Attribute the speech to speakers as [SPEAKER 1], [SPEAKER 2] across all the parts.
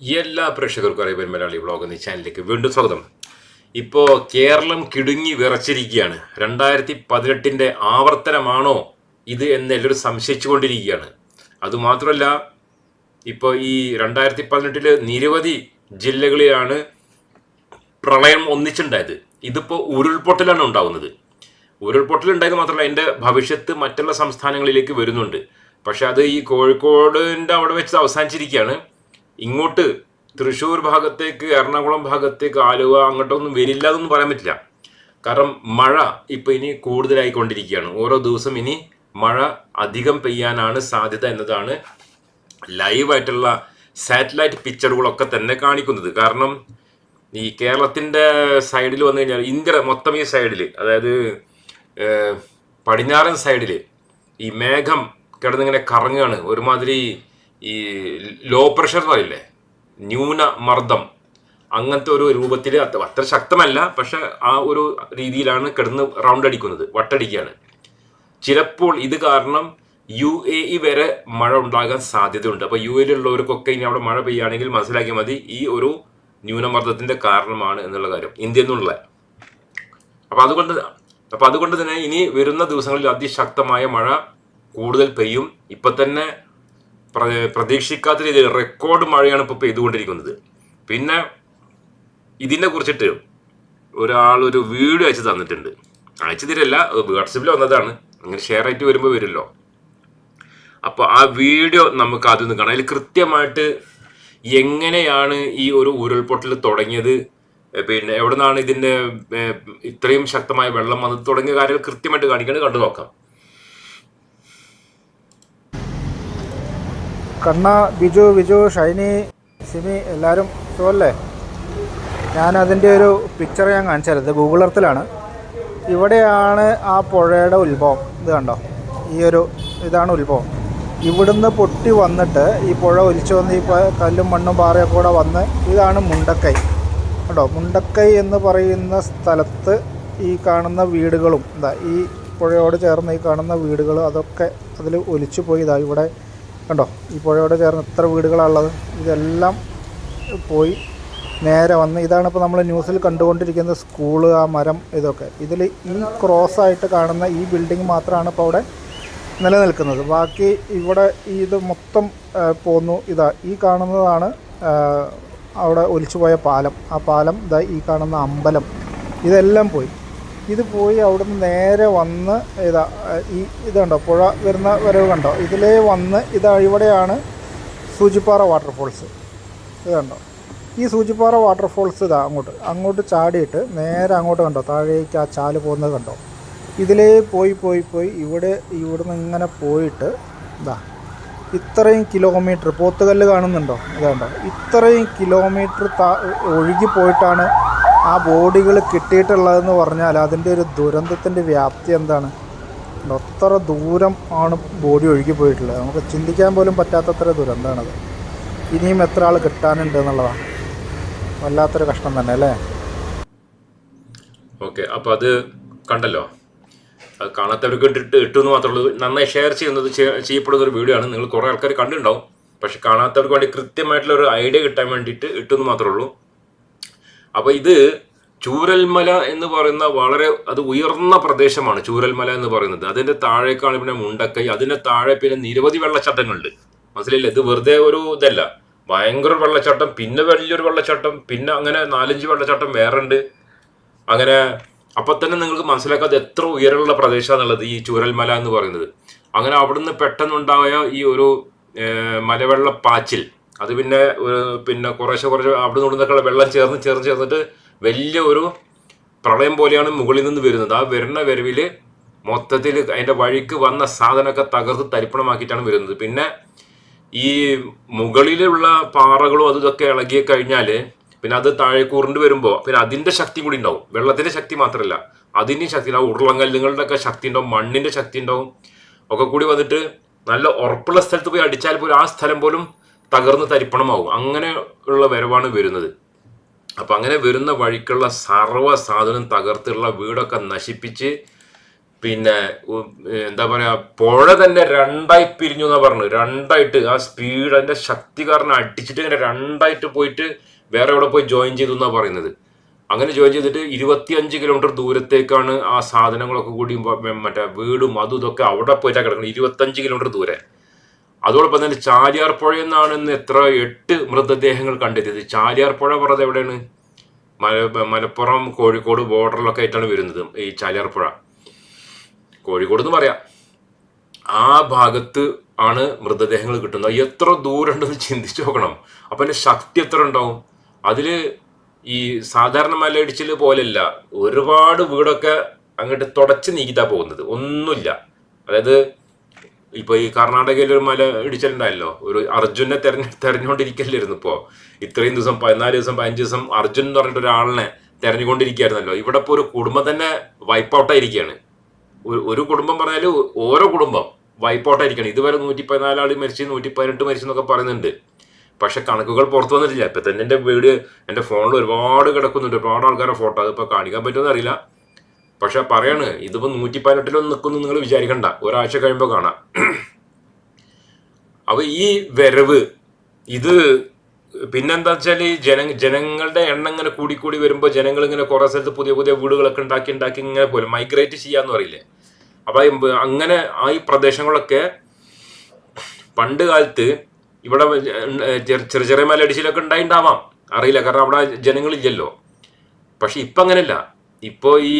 [SPEAKER 1] എല്ലാ പ്രേക്ഷകർക്കും അറിയപ്പെടും മലയാളി ബ്ലോഗ് എന്ന ചാനലിലേക്ക് വീണ്ടും സ്വാഗതം. ഇപ്പോൾ കേരളം കിടുങ്ങി വിറച്ചിരിക്കുകയാണ്. രണ്ടായിരത്തി പതിനെട്ടിന്റെ ആവർത്തനമാണോ ഇത് എന്ന് എല്ലാവരും സംശയിച്ചുകൊണ്ടിരിക്കുകയാണ്. അതുമാത്രമല്ല ഇപ്പോൾ ഈ രണ്ടായിരത്തി പതിനെട്ടിൽ നിരവധി ജില്ലകളിലാണ് പ്രളയം ഒന്നിച്ചുണ്ടായത്. ഇതിപ്പോൾ ഉരുൾപൊട്ടലാണ് ഉണ്ടാകുന്നത് ഉരുൾപൊട്ടൽ ഉണ്ടായത് മാത്രമല്ല അതിന്റെ ഭവിഷ്യത്ത് മറ്റുള്ള സംസ്ഥാനങ്ങളിലേക്ക് വരുന്നുണ്ട്. പക്ഷെ അത് ഈ കോഴിക്കോടിന്റെ അവിടെ വെച്ച് അവസാനിച്ചിരിക്കുകയാണ്. ഇങ്ങോട്ട് തൃശ്ശൂർ ഭാഗത്തേക്ക് എറണാകുളം ഭാഗത്തേക്ക് ആലുവ അങ്ങോട്ടൊന്നും വരില്ല എന്നൊന്നും പറയാൻ പറ്റില്ല. കാരണം മഴ ഇപ്പൊ ഇനി കൂടുതലായിക്കൊണ്ടിരിക്കുകയാണ്. ഓരോ ദിവസം ഇനി മഴ അധികം പെയ്യാനാണ് സാധ്യത എന്നതാണ് ലൈവായിട്ടുള്ള സാറ്റലൈറ്റ് പിക്ചറുകളൊക്കെ തന്നെ കാണിക്കുന്നത്. കാരണം ഈ കേരളത്തിന്റെ സൈഡിൽ വന്നു കഴിഞ്ഞാൽ ഇന്ത്യ മൊത്തം ഈ സൈഡിൽ അതായത് പടിഞ്ഞാറൻ സൈഡിൽ ഈ മേഘം കിടന്നിങ്ങനെ കറങ്ങുകയാണ്. ഒരുമാതിരി ഈ ലോ പ്രഷർ എന്ന് പറയില്ലേ ന്യൂനമർദ്ദം അങ്ങനത്തെ ഒരു രൂപത്തിൽ അത്ര ശക്തമല്ല പക്ഷെ ആ ഒരു രീതിയിലാണ് കിടന്ന് റൗണ്ട് അടിക്കുന്നത് വട്ടടിക്കുകയാണ് ചിലപ്പോൾ ഇത് കാരണം യു എ ഇ വരെ മഴ ഉണ്ടാകാൻ സാധ്യതയുണ്ട്. അപ്പോൾ യു എയിലുള്ളവർക്കൊക്കെ ഇനി അവിടെ മഴ പെയ്യുകയാണെങ്കിൽ മനസ്സിലാക്കിയാൽ മതി ഈ ഒരു ന്യൂനമർദ്ദത്തിന്റെ കാരണമാണ് എന്നുള്ള കാര്യം ഇന്ത്യയിൽ നിന്നുള്ള. അപ്പൊ അതുകൊണ്ട് അപ്പൊ അതുകൊണ്ട് തന്നെ ഇനി വരുന്ന ദിവസങ്ങളിൽ അതിശക്തമായ മഴ കൂടുതൽ പെയ്യും. ഇപ്പൊ തന്നെ പ്രതീക്ഷിക്കാത്ത രീതിയിൽ റെക്കോർഡ് മഴയാണ് ഇപ്പോൾ പെയ്തുകൊണ്ടിരിക്കുന്നത്. പിന്നെ ഇതിനെ കുറിച്ചിട്ട് ഒരാൾ ഒരു വീഡിയോ അയച്ചു തന്നിട്ടുണ്ട്. അയച്ചു തരില്ല വാട്സപ്പിൽ വന്നതാണ്. അങ്ങനെ ഷെയർ ആയിട്ട് വരുമ്പോൾ വരുമല്ലോ അപ്പോൾ ആ വീഡിയോ നമുക്ക് ആദ്യം ഒന്ന് കാണാം. അതിൽ കൃത്യമായിട്ട് എങ്ങനെയാണ് ഈ ഒരു ഉരുൾപൊട്ടൽ തുടങ്ങിയത്? പിന്നെ എവിടെ നിന്നാണ് ഇതിന്റെ ഇത്രയും ശക്തമായ വെള്ളം വന്നത് തുടങ്ങിയ കാര്യങ്ങൾ കൃത്യമായിട്ട് കാണിക്കുന്നത് കണ്ടു നോക്കാം.
[SPEAKER 2] കണ്ണ ബിജു ബിജു ഷൈനി സിമി എല്ലാവരും സുഖല്ലേ? ഞാൻ അതിന്റെ ഒരു പിക്ചർ ഞാൻ കാണിച്ചത് ഇത് ഗൂഗിൾ എർത്തിലാണ് ഇവിടെയാണ് ആ പുഴയുടെ ഉത്ഭവം. ഇത് കണ്ടോ? ഈ ഒരു ഇതാണ് ഉത്ഭവം. ഇവിടുന്ന് പൊട്ടി വന്നിട്ട് ഈ പുഴ ഒലിച്ചു വന്ന് ഈ കല്ലും മണ്ണും പാറയൊക്കെ കൂടെ വന്ന് ഇതാണ് മുണ്ടക്കൈ. കേട്ടോ മുണ്ടക്കൈ എന്ന് പറയുന്ന സ്ഥലത്ത് ഈ കാണുന്ന വീടുകളും എന്താ ഈ പുഴയോട് ചേർന്ന് ഈ കാണുന്ന വീടുകൾ അതൊക്കെ അതിൽ ഒലിച്ചു പോയി. ഇതാ ഇവിടെ കണ്ടോ? ഈ പുഴയോട് ചേർന്ന് എത്ര വീടുകളാണുള്ളത്? ഇതെല്ലാം പോയി നേരെ വന്ന് ഇതാണ് ഇപ്പോൾ നമ്മൾ ന്യൂസിൽ കണ്ടുകൊണ്ടിരിക്കുന്ന സ്കൂൾ ആ മരം ഇതൊക്കെ. ഇതിൽ ഈ ക്രോസ് ആയിട്ട് കാണുന്ന ഈ ബിൽഡിംഗ് മാത്രമാണ് ഇപ്പോൾ അവിടെ നിലനിൽക്കുന്നത്. ബാക്കി ഇവിടെ ഇത് മൊത്തം പോന്നു. ഇതാ ഈ കാണുന്നതാണ് അവിടെ ഒലിച്ചുപോയ പാലം. ആ പാലം ഇതാ ഈ കാണുന്ന അമ്പലം. ഇതെല്ലാം പോയി. ഇത് പോയി അവിടുന്ന് നേരെ വന്ന് ഇതാ ഈ ഇത് കണ്ടോ പുഴ വരുന്ന വരവ് കണ്ടോ? ഇതിലേ വന്ന് ഇതാ ഇവിടെയാണ് സൂചിപ്പാറ വാട്ടർഫോൾസ് ഇത് കണ്ടോ? ഈ സൂചിപ്പാറ വാട്ടർഫോൾസ് ഇതാ അങ്ങോട്ട് അങ്ങോട്ട് ചാടിയിട്ട് നേരെ അങ്ങോട്ട് കണ്ടോ? താഴേക്ക് ആ ചാൽ പോകുന്നത് കണ്ടോ? ഇതിലേ പോയി പോയി പോയി ഇവിടെ ഇവിടുന്ന് ഇങ്ങനെ പോയിട്ട് ഇതാ ഇത്രയും കിലോമീറ്റർ പോത്തുകല്ല് കാണുന്നുണ്ടോ? ഇതാണ്ടോ ഇത്രയും കിലോമീറ്റർ താ ഒഴുകി പോയിട്ടാണ് ആ ബോഡികൾ കിട്ടിയിട്ടുള്ളതെന്ന് പറഞ്ഞാൽ അതിന്റെ ഒരു ദുരന്തത്തിന്റെ വ്യാപ്തി എന്താണ്? എത്ര ദൂരം ആണ് ബോഡി ഒഴുകി പോയിട്ടുള്ളത്? നമുക്ക് ചിന്തിക്കാൻ പോലും പറ്റാത്തത്ര ദുരന്തമാണത്. ഇനിയും എത്ര ആൾ കിട്ടാനുണ്ട് എന്നുള്ളതാണ്. വല്ലാത്തൊരു കഷ്ടം തന്നെ അല്ലേ?
[SPEAKER 1] ഓക്കെ അപ്പൊ അത് കണ്ടല്ലോ. അത് കാണാത്തവർക്ക് ഇട്ടിട്ട് ഇട്ടെന്ന് മാത്രമേ ഉള്ളൂ. നന്നായി ഷെയർ ചെയ്യുന്നത് ചെയ്യപ്പെടുന്ന ഒരു വീഡിയോ ആണ്. നിങ്ങൾ കുറേ ആൾക്കാർ കണ്ടിട്ടുണ്ടാവും. പക്ഷെ കാണാത്തവർക്ക് വേണ്ടി കൃത്യമായിട്ടുള്ള ഒരു ഐഡിയ കിട്ടാൻ വേണ്ടിയിട്ട് ഇട്ടു എന്ന് മാത്രമേ ഉള്ളൂ. അപ്പൊ ഇത് ചൂരൽമല എന്ന് പറയുന്ന വളരെ അത് ഉയർന്ന പ്രദേശമാണ് ചൂരൽമല എന്ന് പറയുന്നത്. അതിന്റെ താഴേക്കാണ് പിന്നെ മുണ്ടക്കൈ അതിന്റെ താഴെ പിന്നെ നിരവധി വെള്ളച്ചാട്ടങ്ങളുണ്ട്. മനസ്സിലായില്ലേ? ഇത് വെറുതെ ഒരു ഇതല്ല. ഭയങ്കര വെള്ളച്ചാട്ടം പിന്നെ വലിയൊരു വെള്ളച്ചാട്ടം പിന്നെ അങ്ങനെ നാലഞ്ച് വെള്ളച്ചാട്ടം വേറെ ഉണ്ട് അങ്ങനെ അപ്പൊ തന്നെ നിങ്ങൾക്ക് മനസ്സിലാക്കാതെ എത്ര ഉയരമുള്ള പ്രദേശമാണുള്ളത് ഈ ചൂരൽമല എന്ന് പറയുന്നത്. അങ്ങനെ അവിടുന്ന് പെട്ടെന്നുണ്ടായ ഈ ഒരു മലവെള്ള മലവെള്ളപ്പാച്ചിൽ അത് പിന്നെ പിന്നെ കുറേശ്ശെ കുറച്ച് അവിടെ നിന്നൊക്കെ വെള്ളം ചേർന്ന് ചേർന്ന് ചേർന്നിട്ട് വലിയ ഒരു പ്രളയം പോലെയാണ് മുകളിൽ നിന്ന് വരുന്നത്. ആ വരുന്ന വരവിൽ മൊത്തത്തിൽ അതിന്റെ വഴിക്ക് വന്ന സാധനമൊക്കെ തകർത്ത് തരിപ്പണമാക്കിയിട്ടാണ് വരുന്നത്. പിന്നെ ഈ മുകളിലുള്ള പാറകളും അതും ഇതൊക്കെ ഇളകി കഴിഞ്ഞാൽ പിന്നെ അത് താഴേക്കൂറിണ്ട് വരുമ്പോൾ പിന്നെ അതിന്റെ ശക്തി കൂടി ഉണ്ടാവും. വെള്ളത്തിന്റെ ശക്തി മാത്രമല്ല അതിന്റെയും ശക്തി ഉണ്ടാവും. ഉരുളങ്കല്ലുകളുടെ ഒക്കെ ശക്തി ഉണ്ടാവും മണ്ണിന്റെ ശക്തി ഉണ്ടാവും. ഒക്കെ കൂടി വന്നിട്ട് നല്ല ഉറപ്പുള്ള സ്ഥലത്ത് പോയി അടിച്ചാൽ പോലും ആ സ്ഥലം പോലും തകർന്ന് തരിപ്പണമാവും അങ്ങനെ ഉള്ള വരവാണ് വരുന്നത്. അപ്പം അങ്ങനെ വരുന്ന വഴിക്കുള്ള സർവ സാധനം തകർത്തുള്ള വീടൊക്കെ നശിപ്പിച്ച് പിന്നെ എന്താ പറയുക പുഴ തന്നെ രണ്ടായി പിരിഞ്ഞു എന്നാ പറഞ്ഞു രണ്ടായിട്ട് ആ സ്പീഡ് അതിന്റെ ശക്തി കാരണം അടിച്ചിട്ട് ഇങ്ങനെ രണ്ടായിട്ട് പോയിട്ട് വേറെ എവിടെ പോയി ജോയിൻ ചെയ്തു എന്നാ പറയുന്നത്. അങ്ങനെ ജോയിൻ ചെയ്തിട്ട് ഇരുപത്തിയഞ്ച് കിലോമീറ്റർ ദൂരത്തേക്കാണ് ആ സാധനങ്ങളൊക്കെ കൂടി മറ്റേ വീടും അതും ഇതൊക്കെ അവിടെ പോയിട്ടാണ് കിടക്കുന്നത് ഇരുപത്തഞ്ച് കിലോമീറ്റർ ദൂരെ. അതോടൊപ്പം തന്നെ ചാലിയാർ പുഴയിൽ ഇന്ന് എത്ര എട്ട് മൃതദേഹങ്ങൾ കണ്ടെത്തിയത്. ചാലിയാർ പുഴ പറഞ്ഞത് എവിടെയാണ്? മല മലപ്പുറം കോഴിക്കോട് ബോർഡറിലൊക്കെ ആയിട്ടാണ് വരുന്നത് ഈ ചാലിയാർ പുഴ. കോഴിക്കോട് എന്ന് പറയാം. ആ ഭാഗത്ത് ആണ് മൃതദേഹങ്ങൾ കിട്ടുന്നത്. എത്ര ദൂരം ഉണ്ടെന്ന് ചിന്തിച്ചു നോക്കണം. അപ്പം എന്റെ ശക്തി എത്ര ഉണ്ടാവും? അതിൽ ഈ സാധാരണ മലയിടിച്ചിൽ പോലെയല്ല. ഒരുപാട് വീടൊക്കെ അങ്ങോട്ട് തുടച്ച് നീക്കിത്താ പോകുന്നത്. ഒന്നുമില്ല. അതായത് ഇപ്പൊ ഈ കർണാടകയിൽ ഒരു മല ഇടിച്ചിട്ടുണ്ടായല്ലോ. ഒരു അർജുനെ തെരഞ്ഞ തെരഞ്ഞുകൊണ്ടിരിക്കല്ലായിരുന്നു ഇപ്പോ. ഇത്രയും ദിവസം പതിനാല് ദിവസം പതിനഞ്ച് ദിവസം അർജുൻ എന്ന് പറഞ്ഞിട്ട് ഒരാളിനെ തെരഞ്ഞുകൊണ്ടിരിക്കുകയായിരുന്നല്ലോ. ഇവിടെ ഇപ്പോൾ ഒരു കുടുംബം തന്നെ വൈപ്പ് ഔട്ടായിരിക്കുകയാണ് ഒരു കുടുംബം പറഞ്ഞാൽ ഓരോ കുടുംബം വൈപ്പ് ഔട്ടായിരിക്കണം ഇതുവരെ നൂറ്റി പതിനാല് ആൾ മരിച്ച് നൂറ്റി പതിനെട്ട് മരിച്ചു എന്നൊക്കെ പറയുന്നുണ്ട്. പക്ഷെ കണക്കുകൾ പുറത്തു വന്നിട്ടില്ല. ഇപ്പൊ തന്നെ എന്റെ വീട് എന്റെ ഫോണിൽ ഒരുപാട് കിടക്കുന്നുണ്ട്. ഒരുപാട് ആൾക്കാരുടെ ഫോട്ടോ അതിപ്പോ കാണിക്കാൻ പറ്റുമെന്ന് അറിയില്ല. പക്ഷെ പറയാണ് ഇതിപ്പോ നൂറ്റി പതിനെട്ടിലൊന്നും നിൽക്കുന്നു നിങ്ങൾ വിചാരിക്കണ്ട. ഒരാഴ്ച കഴിയുമ്പോൾ കാണാം. അപ്പൊ ഈ വരവ് ഇത് പിന്നെന്താ വെച്ചാൽ ജന ജനങ്ങളുടെ എണ്ണം ഇങ്ങനെ കൂടി കൂടി വരുമ്പോൾ ജനങ്ങൾ ഇങ്ങനെ കുറെ സ്ഥലത്ത് പുതിയ പുതിയ വീടുകളൊക്കെ ഉണ്ടാക്കി ഉണ്ടാക്കി ഇങ്ങനെ പോലും മൈഗ്രേറ്റ് ചെയ്യാന്ന് പറയില്ലേ? അപ്പൊ അങ്ങനെ ആ ഈ പ്രദേശങ്ങളൊക്കെ പണ്ട് കാലത്ത് ഇവിടെ ചെറിയ ചെറിയ മലയടിച്ചിലൊക്കെ ഉണ്ടായിണ്ടാവാം. അറിയില്ല കാരണം അവിടെ ജനങ്ങളില്ലല്ലോ. പക്ഷെ ഇപ്പൊ അങ്ങനെയല്ല ഇപ്പോ ഈ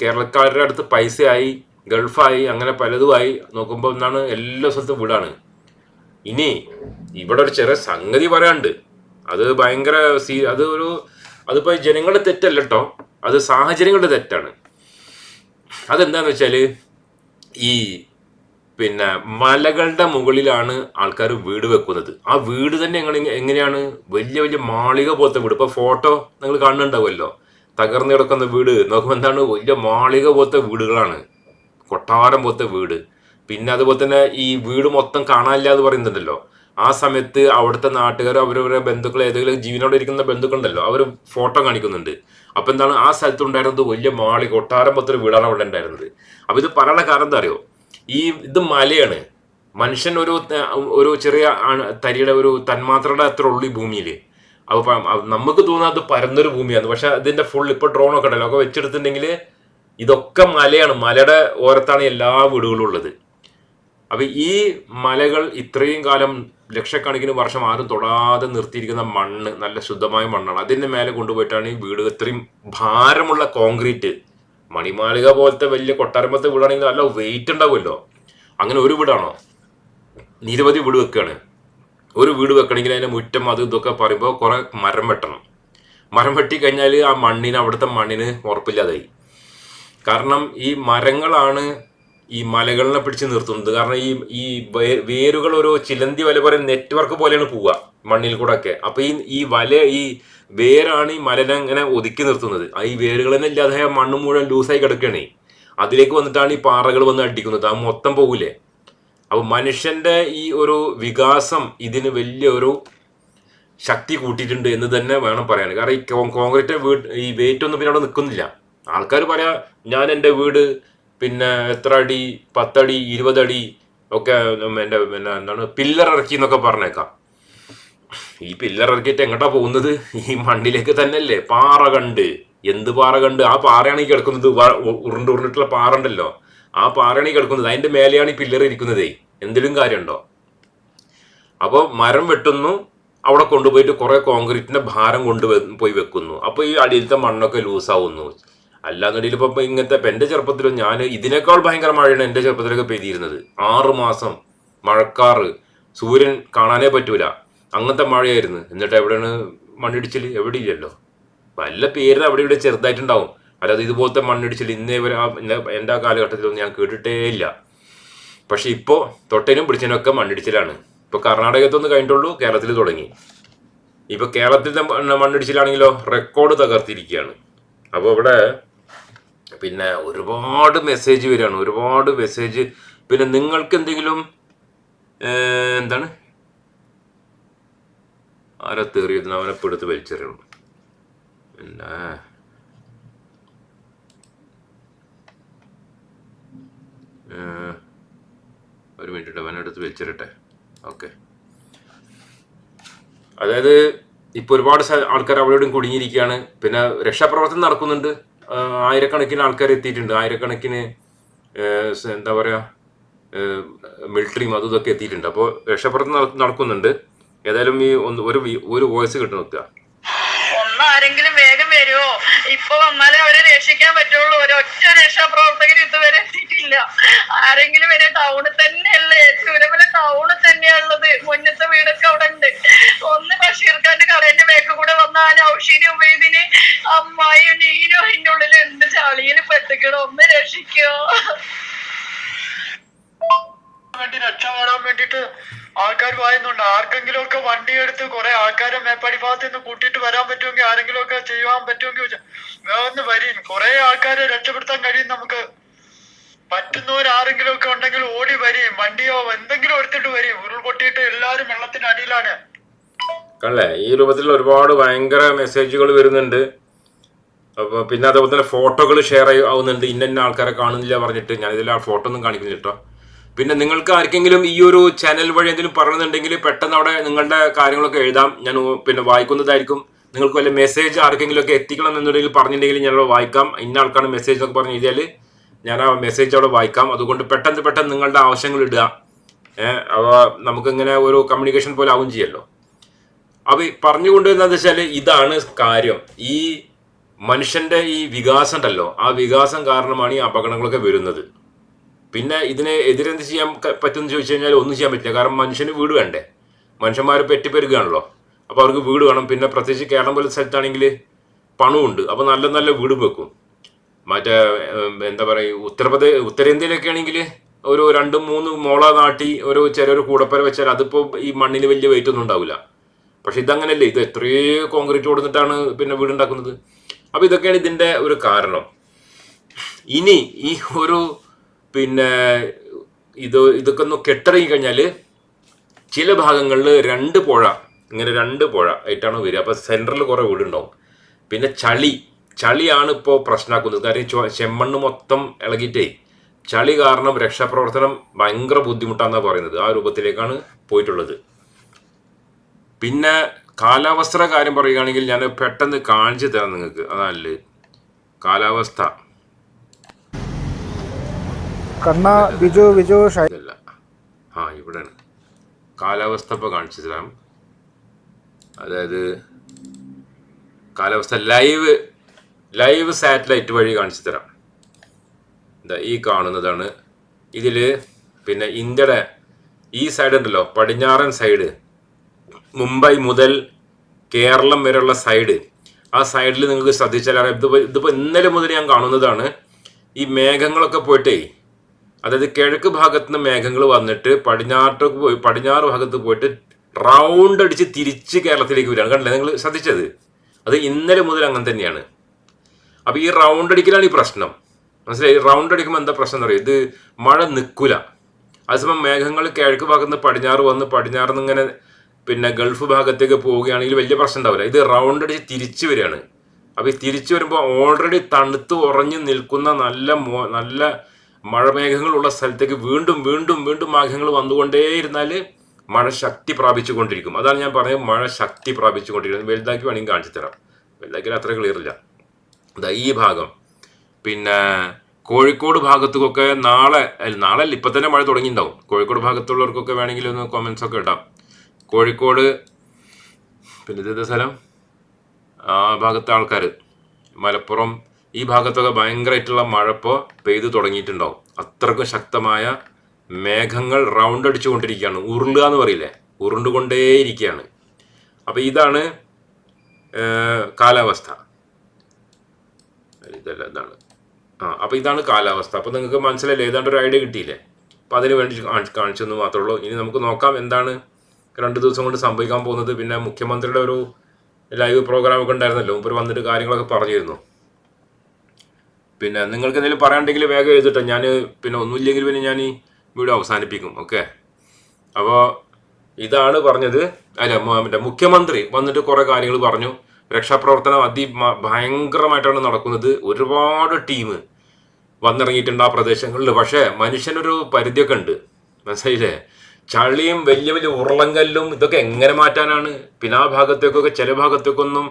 [SPEAKER 1] കേരളക്കാരുടെ അടുത്ത് പൈസയായി ഗൾഫായി അങ്ങനെ പലതുമായി നോക്കുമ്പോൾ എന്നാണ് എല്ലാ സ്ഥലത്തും വീടാണ്. ഇനി ഇവിടെ ഒരു ചെറിയ സംഗതി പറയാണ്ട് അത് ഭയങ്കര സീ അത് ഒരു അതിപ്പോൾ ജനങ്ങളുടെ തെറ്റല്ല കേട്ടോ അത് സാഹചര്യങ്ങളുടെ തെറ്റാണ്. അതെന്താന്ന് വെച്ചാൽ ഈ പിന്നെ മലകളുടെ മുകളിലാണ് ആൾക്കാർ വീട് വെക്കുന്നത്. ആ വീട് തന്നെ ഞങ്ങൾ എങ്ങനെയാണ്? വലിയ വലിയ മാളിക പോലത്തെ വീട്. ഇപ്പോൾ ഫോട്ടോ നിങ്ങൾ കാണുന്നുണ്ടാവുമല്ലോ. തകർന്നു കിടക്കുന്ന വീട്. നോക്കുമ്പോൾ എന്താണ്? വലിയ മാളിക പോലത്തെ വീടുകളാണ്. കൊട്ടാരം പോലത്തെ വീട്. പിന്നെ അതുപോലെ തന്നെ ഈ വീട് മൊത്തം കാണാനില്ല എന്ന് പറയുന്നുണ്ടല്ലോ. ആ സമയത്ത് അവിടുത്തെ നാട്ടുകാർ അവരവരുടെ ബന്ധുക്കൾ ഏതെങ്കിലും ജീവനോടെ ഇരിക്കുന്ന ബന്ധുക്കളുണ്ടല്ലോ അവർ ഫോട്ടോ കാണിക്കുന്നുണ്ട്. അപ്പൊ എന്താണ്? ആ സ്ഥലത്ത് ഉണ്ടായിരുന്നത് വലിയ മാളി കൊട്ടാരം പോലത്തെ വീടാണ് അവിടെ ഉണ്ടായിരുന്നത്. അപ്പൊ ഇത് പറയാനുള്ള കാരണം എന്താ അറിയോ? ഈ ഇത് മലയാണ്. മനുഷ്യൻ ഒരു ഒരു ചെറിയ തരിയുടെ ഒരു തന്മാത്രയുടെ അത്ര ഉള്ളു ഈ ഭൂമിയിൽ അപ്പൊ നമുക്ക് തോന്നാത്ത പരന്നൊരു ഭൂമിയാണ്. പക്ഷെ ഇതിന്റെ ഫുൾ ഇപ്പൊ ഡ്രോൺ ഒക്കെ ഉണ്ടല്ലോ. ഒക്കെ വെച്ചെടുത്തിട്ടുണ്ടെങ്കിൽ ഇതൊക്കെ മലയാണ്. മലയുടെ ഓരത്താണ് എല്ലാ വീടുകളും ഉള്ളത്. അപ്പൊ ഈ മലകൾ ഇത്രയും കാലം ലക്ഷക്കണക്കിന് വർഷം ആരും തൊടാതെ നിർത്തിയിരിക്കുന്ന മണ്ണ് നല്ല ശുദ്ധമായ മണ്ണാണ്. അതിന്റെ മേലെ കൊണ്ടുപോയിട്ടാണ് ഈ വീട് ഇത്രയും ഭാരമുള്ള കോൺക്രീറ്റ് മണിമാളിക പോലത്തെ വലിയ കൊട്ടാരമ്പത്തെ വീടാണെങ്കിൽ നല്ല വെയിറ്റ് ഉണ്ടാവുമല്ലോ. അങ്ങനെ ഒരു വീടാണോ? നിരവധി വീട് വെക്കുകയാണ് ഒരു വീട് വെക്കണമെങ്കിൽ അതിന്റെ മുറ്റം അത് ഇതൊക്കെ പറയുമ്പോൾ കുറെ മരം വെട്ടണം. മരം വെട്ടി കഴിഞ്ഞാൽ ആ മണ്ണിന് അവിടുത്തെ മണ്ണിന് ഉറപ്പില്ലാതായി. കാരണം ഈ മരങ്ങളാണ് ഈ മലകളിനെ പിടിച്ച് നിർത്തുന്നത്. കാരണം ഈ ഈ വേരുകൾ ഒരു ചിലന്തി വല പോലെ നെറ്റ്വർക്ക് പോലെയാണ് പോവുക മണ്ണിൽ കൂടെ ഒക്കെ അപ്പൊ ഈ ഈ വല ഈ വേരാണ് ഈ മലനെ ഇങ്ങനെ ഒതുക്കി നിർത്തുന്നത്. ആ ഈ വേരുകൾ തന്നെ ഇല്ലാതെ ആ മണ്ണ് മുഴുവൻ ലൂസായി കിടക്കണേ അതിലേക്ക് വന്നിട്ടാണ് ഈ പാറകൾ വന്ന് അടിക്കുന്നത്. ആ മൊത്തം പോകൂലേ? അപ്പൊ മനുഷ്യന്റെ ഈ ഒരു വികാസം ഇതിന് വലിയ ഒരു ശക്തി കൂട്ടിയിട്ടുണ്ട് എന്ന് തന്നെ വേണം പറയാൻ. കാരണം ഈ കോൺക്രീറ്റ് വീട് ഈ വെയിറ്റ് ഒന്നും പിന്നെ അവിടെ നിൽക്കുന്നില്ല ആൾക്കാർ പറയാ ഞാൻ എന്റെ വീട് പിന്നെ എത്ര അടി പത്തടി ഇരുപതടി ഒക്കെ എന്റെ പിന്നെ എന്താണ് പില്ലർ ഇറക്കി എന്നൊക്കെ പറഞ്ഞേക്കാം. ഈ പില്ലർ ഇറക്കിയിട്ട് എങ്ങോട്ടാ പോകുന്നത്? ഈ മണ്ണിലേക്ക് തന്നെയല്ലേ. പാറ കണ്ട്. എന്ത് പാറ കണ്ട്? ആ പാറയാണ് ഈ കിടക്കുന്നത്. ഉരുണ്ട് ഉരുണ്ടിട്ടുള്ള പാറ ഉണ്ടല്ലോ. ആ പാറയാണ് ഈ കിടക്കുന്നത്. അതിന്റെ മേലെയാണ് ഈ പില്ലർ ഇരിക്കുന്നതേ. എന്തെങ്കിലും കാര്യമുണ്ടോ? അപ്പോൾ മരം വെട്ടുന്നു അവിടെ കൊണ്ടുപോയിട്ട് കുറേ കോൺക്രീറ്റിന്റെ ഭാരം കൊണ്ട് പോയി വെക്കുന്നു. അപ്പോൾ ഈ അടിയിലത്തെ മണ്ണൊക്കെ ലൂസാവുന്നു. അല്ലാന്നുണ്ടെങ്കിൽ ഇപ്പം ഇങ്ങനത്തെ ഇപ്പം എന്റെ ചെറുപ്പത്തിലും ഞാൻ ഇതിനേക്കാൾ ഭയങ്കര മഴയാണ് എന്റെ ചെറുപ്പത്തിലൊക്കെ പെയ്തിരുന്നത്. ആറ് മാസം മഴക്കാറ് സൂര്യൻ കാണാനേ പറ്റൂല. അങ്ങനത്തെ മഴയായിരുന്നു. എന്നിട്ട് എവിടെയാണ് മണ്ണിടിച്ചിൽ എവിടെ ഇല്ലല്ലോ. വല്ല പേര് അവിടെ ഇവിടെ ചെറുതായിട്ടുണ്ടാവും. അല്ലാതെ ഇതുപോലത്തെ മണ്ണിടിച്ചിൽ ഇന്നേ വരെ എന്റെ ആ കാലഘട്ടത്തിലൊന്നും ഞാൻ കേട്ടിട്ടേ ഇല്ല. പക്ഷെ ഇപ്പോൾ തൊട്ടേനും ഒക്കെ മണ്ണിടിച്ചിലാണ്. ഇപ്പോൾ കർണാടകത്തൊന്ന് കഴിഞ്ഞിട്ടുള്ളൂ കേരളത്തിൽ തുടങ്ങി. ഇപ്പോൾ കേരളത്തിലെ മണ്ണിടിച്ചിലാണെങ്കിലോ റെക്കോർഡ് തകർത്തിരിക്കുകയാണ്. അപ്പോൾ ഇവിടെ പിന്നെ ഒരുപാട് മെസ്സേജ് വരികയാണ് ഒരുപാട് മെസ്സേജ് പിന്നെ നിങ്ങൾക്ക് എന്തെങ്കിലും എന്താണ്? ആരാ തെറിയുന്ന അവനെ പെടുത്ത് വലിച്ചെറിയണം. പിന്നെ ഒരു മിനിറ്റ് അവനെടുത്ത് വെച്ചിരട്ടെ ഓക്കെ അതായത് ഇപ്പോൾ ഒരുപാട് ആൾക്കാർ അവിടെയും കുടുങ്ങിയിരിക്കുകയാണ്. പിന്നെ രക്ഷാപ്രവർത്തനം നടക്കുന്നുണ്ട്. ആയിരക്കണക്കിന് ആൾക്കാർ എത്തിയിട്ടുണ്ട്. ആയിരക്കണക്കിന് എന്താ പറയുക മിലിറ്ററിയും അതും ഇതൊക്കെ എത്തിയിട്ടുണ്ട്. അപ്പോൾ രക്ഷാപ്രവർത്തനം നടക്കുന്നുണ്ട്. ഏതായാലും ഈ ഒന്ന് ഒരു ഒരു വോയിസ് കിട്ടും നോക്കുക.
[SPEAKER 3] ഒന്ന് ആരെങ്കിലും വേഗം വരുമോ ഇപ്പൊ വന്നാലേ അവരെ രക്ഷിക്കാൻ പറ്റുള്ളൂ. ഒരൊറ്റ രക്ഷാപ്രവർത്തകർ ഇതുവരെ ആരെങ്കിലും വരെ ടൗണിൽ തന്നെയല്ലേ? ചുരമല ടൗണിൽ തന്നെയാ ഉള്ളത് മുന്നത്തെ വീടൊക്കെ അവിടെ ഉണ്ട് ഒന്ന് ബഷീർ കടേന്റെ മേക്ക് കൂടെ വന്ന ആ നൗഷീനി ഉപയോഗിന് അമ്മായിയും നീനും അതിന്റെ ഉള്ളിൽ എന്ത് ചളിയിൽ പെട്ടിക്കണം? ഒന്ന് രക്ഷിക്കോ. വേണ്ടി രക്ഷപ്പെടാൻ വേണ്ടിട്ട് ആൾക്കാർ വായുന്നുണ്ട് ആർക്കെങ്കിലും ഒക്കെ വണ്ടി എടുത്ത് കുറെ ആൾക്കാരെ മേപ്പാടി ഭാഗത്ത് നിന്ന് കൂട്ടിയിട്ട് വരാൻ പറ്റുമെങ്കിൽ ആരെങ്കിലും ഒക്കെ ചെയ്യാൻ പറ്റുമെങ്കിൽ വേഗം വരും കുറെ ആൾക്കാരെ രക്ഷപ്പെടുത്താൻ കഴിയും നമുക്ക്. പറ്റുന്നവർ ആരെങ്കിലും ഒക്കെ ഉണ്ടെങ്കിൽ ഓടി വരെയും വണ്ടിയോ എന്തെങ്കിലും എടുത്തിട്ട് വരെയും ഉരുൾപൊട്ടിയിട്ട് എല്ലാരും വെള്ളത്തിന്റെ അടിയിലാണ്.
[SPEAKER 1] അല്ലേ ഈ രൂപത്തിൽ ഒരുപാട് ഭയങ്കര മെസ്സേജുകൾ വരുന്നുണ്ട്. അപ്പോൾ പിന്നെ അതേപോലെ തന്നെ ഫോട്ടോകൾ ഷെയർ ആവുന്നുണ്ട്. ഇന്ന ആൾക്കാരെ കാണുന്നില്ല പറഞ്ഞിട്ട്. ഞാൻ ആ ഫോട്ടോ ഒന്നും കാണിക്കുന്നില്ല കേട്ടോ പിന്നെ നിങ്ങൾക്ക് ആർക്കെങ്കിലും ഈ ഒരു ചാനൽ വഴി എന്തെങ്കിലും പറയുന്നുണ്ടെങ്കിൽ പെട്ടെന്ന് അവിടെ നിങ്ങളുടെ കാര്യങ്ങളൊക്കെ എഴുതാം. ഞാൻ പിന്നെ വായിക്കുന്നതായിരിക്കും. നിങ്ങൾക്ക് വല്ല മെസ്സേജ് ആർക്കെങ്കിലും ഒക്കെ എത്തിക്കണം എന്നുണ്ടെങ്കിൽ പറഞ്ഞിട്ടുണ്ടെങ്കിൽ ഞാനവിടെ വായിക്കാം. ഇന്ന ആൾക്കാണ് മെസ്സേജ് എന്നൊക്കെ പറഞ്ഞ് എഴുതിയാൽ ഞാൻ ആ മെസ്സേജ് അവിടെ വായിക്കാം. അതുകൊണ്ട് പെട്ടെന്ന് പെട്ടെന്ന് നിങ്ങളുടെ ആവശ്യങ്ങൾ ഇടുക. അവ നമുക്കിങ്ങനെ ഒരു കമ്മ്യൂണിക്കേഷൻ പോലെ ആവും ചെയ്യല്ലോ. അപ്പൊ ഈ പറഞ്ഞുകൊണ്ട് വെച്ചാൽ ഇതാണ് കാര്യം. ഈ മനുഷ്യന്റെ ഈ വികാസം ഉണ്ടല്ലോ ആ വികാസം കാരണമാണ് ഈ അപകടങ്ങളൊക്കെ വരുന്നത്. പിന്നെ ഇതിനെ എതിരെന്ത് ചെയ്യാൻ പറ്റുമെന്ന് ചോദിച്ചു കഴിഞ്ഞാൽ ഒന്നും ചെയ്യാൻ പറ്റില്ല. കാരണം മനുഷ്യന് വീട് വേണ്ടേ? മനുഷ്യന്മാർ പെറ്റിപ്പെരുകയാണല്ലോ അപ്പോൾ അവർക്ക് വീട് വേണം. പിന്നെ പ്രത്യേകിച്ച് കേരളം പോലെ സ്ഥലത്താണെങ്കിൽ പണമുണ്ട് അപ്പോൾ നല്ല നല്ല വീട് വെക്കും. മറ്റേ എന്താ പറയുക ഉത്തർപ്രദേശ് ഉത്തരേന്ത്യയിലൊക്കെ ആണെങ്കിൽ ഒരു രണ്ടും മൂന്ന് മോള നാട്ടി ഒരു ചെറിയൊരു കൂടപ്പര വെച്ചാൽ അതിപ്പോൾ ഈ മണ്ണിൽ വലിയ വെയിറ്റ് ഒന്നും ഉണ്ടാവില്ല. പക്ഷെ ഇതങ്ങനെയല്ലേ ഇത് എത്രയോ കോൺക്രീറ്റ് കൊടുത്തിട്ടാണ് പിന്നെ വീടുണ്ടാക്കുന്നത്. അപ്പോൾ ഇതൊക്കെയാണ് ഇതിന്റെ ഒരു കാരണം. ഇനി ഈ ഒരു പിന്നെ ഇത് ഇതൊക്കെ ഒന്ന് കെട്ടിറങ്ങി കഴിഞ്ഞാൽ ചില ഭാഗങ്ങളിൽ രണ്ട് പുഴ ഇങ്ങനെ രണ്ട് പുഴ ആയിട്ടാണ് വരിക. അപ്പോൾ സെന്ററിൽ കുറേ വീടുണ്ടാവും. പിന്നെ ചളി ചളിയാണ് ഇപ്പോൾ പ്രശ്നമാക്കുന്നത് കാര്യം ചൊ- ചെമ്മണ്ണ് മൊത്തം ഇളകിയിട്ടേ ചളി കാരണം രക്ഷാപ്രവർത്തനം ഭയങ്കര ബുദ്ധിമുട്ടാണെന്നാണ് പറയുന്നത്. ആ രൂപത്തിലേക്കാണ് പോയിട്ടുള്ളത്. പിന്നെ കാലാവസ്ഥ കാര്യം പറയുകയാണെങ്കിൽ ഞാൻ പെട്ടെന്ന് കാണിച്ചു തരാം നിങ്ങൾക്ക്. അതല്ല? കാലാവസ്ഥ.
[SPEAKER 2] ബിജു ബിജു
[SPEAKER 1] ആ ഇവിടെയാണ്. കാലാവസ്ഥ ഇപ്പോൾ കാണിച്ചു തരാം. അതായത് കാലാവസ്ഥ ലൈവ് ലൈവ് സാറ്റലൈറ്റ് വഴി കാണിച്ചു തരാം. എന്താ ഈ കാണുന്നതാണ്. ഇതിൽ പിന്നെ ഇന്ത്യയുടെ ഈ സൈഡ് ഉണ്ടല്ലോ പടിഞ്ഞാറൻ സൈഡ് മുംബൈ മുതൽ കേരളം വരെയുള്ള സൈഡ് ആ സൈഡിൽ നിങ്ങൾക്ക് ശ്രദ്ധിച്ചാൽ അറിയാം. ഇതിപ്പോൾ ഇതിപ്പോൾ ഇന്നലെ മുതൽ ഞാൻ കാണുന്നതാണ്. ഈ മേഘങ്ങളൊക്കെ പോയിട്ടേ അതായത് കിഴക്ക് ഭാഗത്ത് നിന്ന് മേഘങ്ങൾ വന്നിട്ട് പടിഞ്ഞാട്ടേക്ക് പോയി പടിഞ്ഞാറ് ഭാഗത്ത് പോയിട്ട് റൗണ്ട് അടിച്ച് തിരിച്ച് കേരളത്തിലേക്ക് വരികയാണ്. കണ്ടില്ലേ? നിങ്ങൾ ശ്രദ്ധിച്ചത്? അത് ഇന്നലെ മുതൽ അങ്ങനെ തന്നെയാണ്. അപ്പോൾ ഈ റൗണ്ട് അടിക്കലാണ് ഈ പ്രശ്നം. മനസ്സിലായി? റൗണ്ട് അടിക്കുമ്പോൾ എന്താ പ്രശ്നം എന്ന് പറയുക ഇത് മഴ നിൽക്കില്ല അതേസമയം മേഘങ്ങൾ കിഴക്ക് ഭാഗത്ത് പടിഞ്ഞാറ് വന്ന് പടിഞ്ഞാറ് നിന്ന് ഇങ്ങനെ പിന്നെ ഗൾഫ് ഭാഗത്തേക്ക് പോവുകയാണെങ്കിൽ വലിയ പ്രശ്നം ഉണ്ടാവില്ല. ഇത് റൗണ്ട് അടിച്ച് തിരിച്ചു വരികയാണ്. അപ്പോൾ ഈ തിരിച്ചു വരുമ്പോൾ ഓൾറെഡി തണുത്ത് ഉറഞ്ഞു നിൽക്കുന്ന നല്ല നല്ല മഴമേഘങ്ങളുള്ള സ്ഥലത്തേക്ക് വീണ്ടും വീണ്ടും വീണ്ടും മേഘങ്ങൾ വന്നുകൊണ്ടേയിരുന്നാൽ മഴ ശക്തി പ്രാപിച്ചു കൊണ്ടിരിക്കും അതാണ് ഞാൻ പറഞ്ഞത് മഴ ശക്തി പ്രാപിച്ചുകൊണ്ടിരിക്കുന്നത് വലുതാക്കി വേണമെങ്കിൽ കാണിച്ചു തരാം. വലുതാക്കിയാൽ അത്ര ക്ലിയർ ഇല്ല. ഈ ഭാഗം. പിന്നെ കോഴിക്കോട് ഭാഗത്തുമൊക്കെ നാളെ നാളെ അല്ല ഇപ്പം തന്നെ മഴ തുടങ്ങിയിട്ടുണ്ടാവും. കോഴിക്കോട് ഭാഗത്തുള്ളവർക്കൊക്കെ വേണമെങ്കിൽ ഒന്ന് കോമെൻസ് ഒക്കെ ഇടാം. കോഴിക്കോട് പിന്നെ ഇത് സ്ഥലം? ആ ഭാഗത്തെ ആൾക്കാർ മലപ്പുറം ഈ ഭാഗത്തൊക്കെ ഭയങ്കരമായിട്ടുള്ള മഴ ഇപ്പോൾ പെയ്തു തുടങ്ങിയിട്ടുണ്ടാവും. അത്രക്കും ശക്തമായ മേഘങ്ങൾ റൗണ്ട് അടിച്ചുകൊണ്ടിരിക്കുകയാണ്. ഉരുളുക എന്ന് പറയില്ലേ? ഉരുണ്ടുകൊണ്ടേയിരിക്കുകയാണ്. അപ്പോൾ ഇതാണ് കാലാവസ്ഥ. ഇതല്ല ഇതാണ്. ആ അപ്പോൾ ഇതാണ് കാലാവസ്ഥ. അപ്പോൾ നിങ്ങൾക്ക് മനസ്സിലല്ലേ ഏതാണ്ട് ഒരു ഐഡിയ കിട്ടിയില്ലേ? അപ്പോൾ അതിന് വേണ്ടി കാണിച്ച് കാണിച്ചെന്ന് മാത്രമേ ഉള്ളൂ. ഇനി നമുക്ക് നോക്കാം എന്താണ് രണ്ട് ദിവസം കൊണ്ട് സംഭവിക്കാൻ പോകുന്നത്. പിന്നെ മുഖ്യമന്ത്രിയുടെ ഒരു ലൈവ് പ്രോഗ്രാമൊക്കെ ഉണ്ടായിരുന്നല്ലോ. മുമ്പ് വന്നിട്ട് കാര്യങ്ങളൊക്കെ പറഞ്ഞിരുന്നു. പിന്നെ നിങ്ങൾക്ക് എന്തെങ്കിലും പറയാനുണ്ടെങ്കിൽ വേഗം എഴുതിട്ടോ. ഞാൻ പിന്നെ ഒന്നുമില്ലെങ്കിൽ പിന്നെ ഞാൻ ഈ വീഡിയോ അവസാനിപ്പിക്കും. ഓക്കെ? അപ്പോൾ ഇതാണ് പറഞ്ഞത്. അല്ല മറ്റേ മുഖ്യമന്ത്രി വന്നിട്ട് കുറേ കാര്യങ്ങൾ പറഞ്ഞു. രക്ഷാപ്രവർത്തനം അതി ഭയങ്കരമായിട്ടാണ് നടക്കുന്നത്. ഒരുപാട് ടീം വന്നിറങ്ങിയിട്ടുണ്ട് ആ പ്രദേശങ്ങളിൽ. പക്ഷേ മനുഷ്യനൊരു പരിധിയൊക്കെ ഉണ്ട്. മനസ്സിലായില്ലേ? ചളിയും വലിയ വലിയ ഉരുളങ്കല്ലും ഇതൊക്കെ എങ്ങനെ മാറ്റാനാണ്? പിന്നെ ആ ഭാഗത്തേക്കൊക്കെ ചില ഭാഗത്തേക്കൊന്നും